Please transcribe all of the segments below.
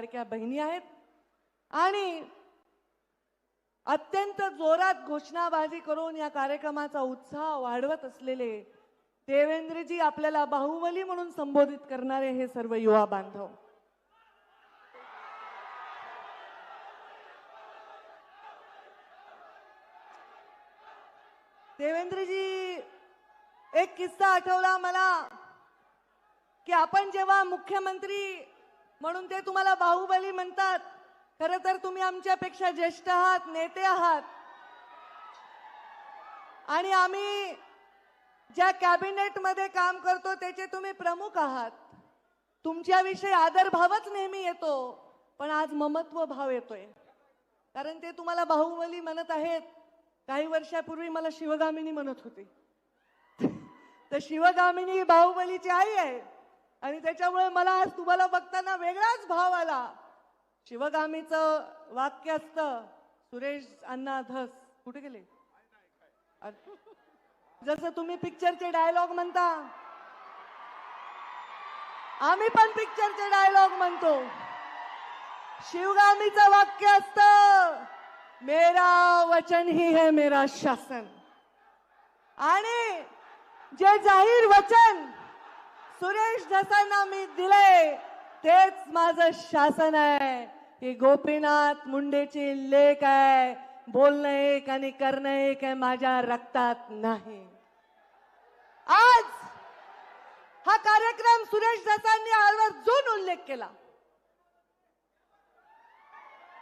सारख्या बहिणी आहेत. आणि अत्यंत जोरात घोषणाबाजी करून या कार्यक्रमाचा उत्साह वाढवत असलेले देवेंद्रजी आपल्याला बाहुबली म्हणून संबोधित करणारे हे सर्व युवा बांधव. देवेंद्रजी एक किस्सा आठवला मला की आपण जेव्हा मुख्यमंत्री म्हणून ते तुम्हाला बाहुबली म्हणतात. खर तर तुम्ही आमच्यापेक्षा ज्येष्ठ आहात नेते आहात. आणि आम्ही ज्या कॅबिनेटमध्ये काम करतो त्याचे तुम्ही प्रमुख आहात. तुमच्याविषयी आदरभावच नेहमी येतो पण आज ममत्व भाव येतोय. कारण ते तुम्हाला बाहुबली म्हणत आहेत. काही वर्षापूर्वी मला शिवगामिनी म्हणत होते. तर शिवगामिनी बाहुबलीची आई आहे आणि त्याच्यामुळे मला आज तुम्हाला बघताना वेगळाच भाव आला. शिवगामीचं वाक्य असतं सुरेश अण्णा धस. कुठे गेले? जसं तुम्ही पिक्चरचे डायलॉग म्हणता. आम्ही पण पिक्चरचे डायलॉग म्हणतो. शिवगामीचं वाक्य असत मेरा वचन ही है मेरा शासन. आणि जे जाहीर वचन सुरेश धसांना मी दिले तेच माझं शासन आहे. ही गोपीनाथ मुंडेची लेख आहे. बोलणं एक आणि करणं एक आहे माझ्या रक्तात नाही. आज हा कार्यक्रम सुरेश धसांनी आवर्जून उल्लेख केला.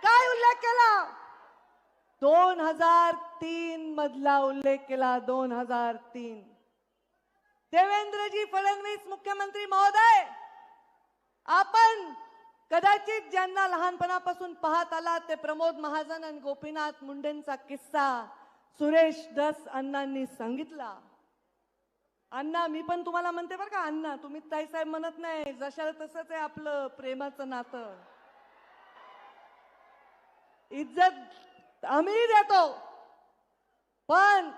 काय उल्लेख केला? दोन हजार तीन मधला उल्लेख केला दोन हजार तीन. देवेंद्रजी फडणवीस मुख्यमंत्री महोदय आपण कदाचित ज्यांना लहानपणापासून पाहत आलात ते प्रमोद महाजन आणि गोपीनाथ मुंडेंचा किस्सा सुरेश दस अण्णांनी सांगितला. अण्णा मी पण तुम्हाला म्हणते बरं का अण्णा तुम्ही ताईसाहेब म्हणत नाही जशाला तसंच आहे आपलं प्रेमाचं नातं. इज्जत आम्ही देतो. पण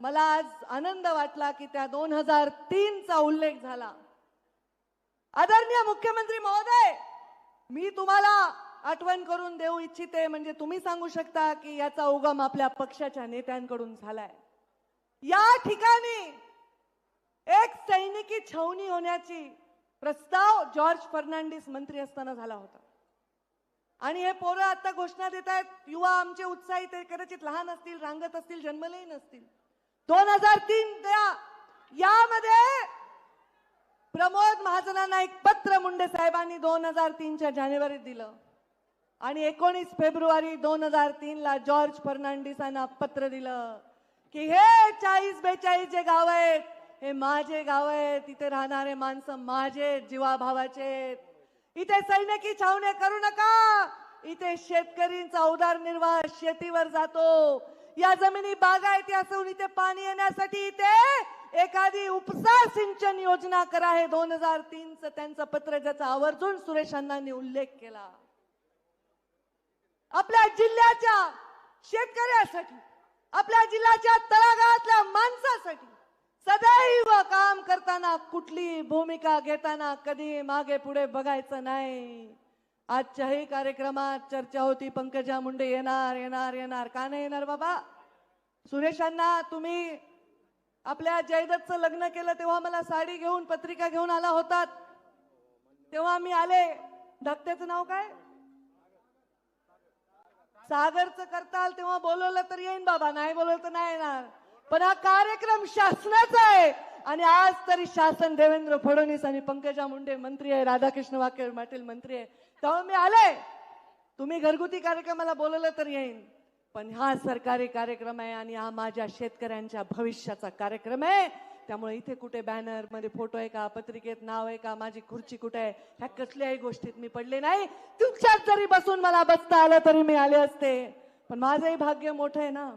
मला आज आनंद वाटला की त्या दोन हजार तीनचा उल्लेख झाला. आदरणीय मुख्यमंत्री महोदय मी तुम्हाला आठवण करून देऊ इच्छिते म्हणजे तुम्ही सांगू शकता की याचा उगम आपल्या पक्षाच्या नेत्यांकडून झालाय. या ठिकाणी एक सैनिकी छावणी होण्याची प्रस्ताव जॉर्ज फर्नांडिस मंत्री असताना झाला होता. आणि हे पोरं आता घोषणा देत आहेत युवा आमचे उत्साही ते कदाचित लहान असतील रांगत असतील जन्मलेही नसतील. दोन हजार तीन त्या यामध्ये प्रमोद महाजनांना एक पत्र मुंडे साहेबांनी दोन हजार तीनच्या जानेवारीत दिलं. आणि एकोणीस फेब्रुवारी दोन हजार तीन ला जॉर्ज फर्नांडिसांना पत्र दिलं की हे चाळीस बेचाळीस जे गाव आहेत हे माझे गाव आहेत तिथे राहणारे माणसं माझे जीवाभावाचे इथे सैनिकी छावण्या करू नका. इथे शेतकरींचा उदारनिर्वाह शेतीवर जातो. या जमिनी बागायती असून इथे पाणी येण्यासाठी इथे एखादी उपसा सिंचन योजना करा हे दोन हजार तीनच त्यांचं पत्र ज्याचा आवर्जून सुरेश उल्लेख केला. आपल्या जिल्ह्याच्या शेतकऱ्यासाठी आपल्या जिल्ह्याच्या तळागाळातल्या माणसासाठी सदैव काम करताना कुठली भूमिका घेताना कधी मागे पुढे बघायचं नाही. आजच्याही कार्यक्रमात चर्चा होती पंकजा मुंडे येणार येणार येणार. का नाही येणार बाबा? सुरेशांना तुम्ही आपल्या जयदत्तचं लग्न केलं तेव्हा मला साडी घेऊन पत्रिका घेऊन आला होतात. तेव्हा मी आले. धक्त्याचं नाव काय? सागरचं करताल तेव्हा बोलवलं तर येईन बाबा नाही बोलवलं तर नाही येणार. पण हा कार्यक्रम शासनाचा आहे. आणि आज तरी शासन देवेंद्र फडणवीस आणि पंकजा मुंडे मंत्री आहे राधाकृष्ण वाके पाटील मंत्री आहे. तेव्हा मी आले. तुम्ही घरगुती कार्यक्रमाला बोलवलं तर येईन. पण हा सरकारी कार्यक्रम आहे आणि हा माझ्या शेतकऱ्यांच्या भविष्याचा कार्यक्रम आहे. त्यामुळे इथे कुठे बॅनरमध्ये फोटो आहे का पत्रिकेत नाव आहे का माझी खुर्ची कुठे आहे ह्या कसल्याही गोष्टीत मी पडले नाही. तुमच्यात जरी बसून मला बसता आलं तरी मी आले असते. पण माझंही भाग्य मोठं आहे ना.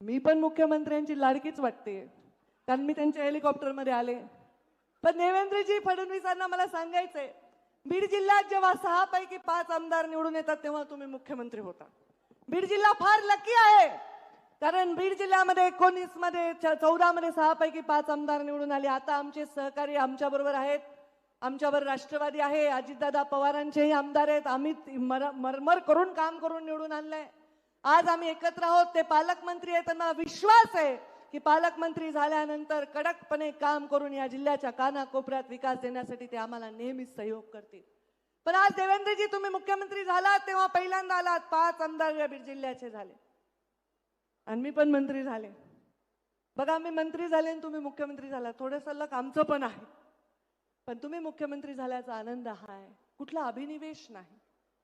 मी पण मुख्यमंत्र्यांची लाडकीच वाटते. कारण मी त्यांच्या हेलिकॉप्टरमध्ये आले. पण देवेंद्रजी फडणवीसांना मला सांगायचंय बीड जिल्ह्यात जेव्हा सहा पैकी पाच आमदार निवडून येतात तेव्हा तुम्ही मुख्यमंत्री होता. बीड जिल्हा फार लकी आहे. कारण बीड जिल्ह्यामध्ये एकोणीसमध्ये चौदा मध्ये सहा पैकी पाच आमदार निवडून आले. आता आमचे सहकारी आमच्या बरोबर आहेत. आमच्यावर राष्ट्रवादी आहे. अजितदादा पवारांचेही आमदार आहेत. आम्ही मरमर करून काम करून निवडून आणलंय. आज आम्ही एकत्र आहोत. ते पालकमंत्री आहेत. त्यांना विश्वास आहे. की पालकमंत्री झाल्यानंतर कडकपणे काम करून या जिल्ह्याच्या कानाकोपऱ्यात विकास देण्यासाठी ते आम्हाला नेहमीच सहयोग करतील. पण आज देवेंद्रजी तुम्ही मुख्यमंत्री झालात तेव्हा पहिल्यांदा आलात पाच आमदार या बीड जिल्ह्याचे झाले. आणि मी पण मंत्री झाले. बघा मी मंत्री झाले आणि तुम्ही मुख्यमंत्री झाला. थोडं सल्लक आमचं पण आहे. पण तुम्ही मुख्यमंत्री झाल्याचा आनंद हा आहे. कुठला अभिनिवेश नाही.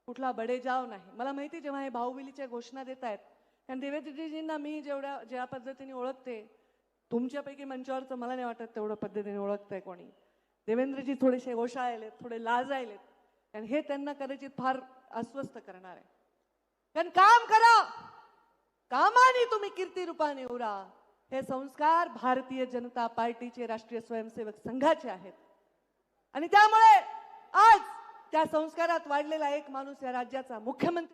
कुठला बडेजाव नाही. मला माहिती जेव्हा हे भाऊबिलीच्या घोषणा देत आहेत कारण देवेंद्रजींना मी जेवढ्या ज्या पद्धतीने ओळखते तुमच्यापैकी मंचावरचं मला नाही वाटत तेवढं पद्धतीने ओळखतंय कोणी. देवेंद्रजी थोडेसे ओशाळलेत थोडे लाजायलेत. कारण हे त्यांना कदाचित फार अस्वस्थ करणार आहे. कारण काम करा! कामाने तुम्ही कीर्ती रूपाने उरा. हे संस्कार भारतीय जनता पार्टीचे राष्ट्रीय स्वयंसेवक संघाचे आहेत. आणि त्यामुळे आज त्या संस्कारात वाढलेला एक माणूस या राज्याचा मुख्यमंत्री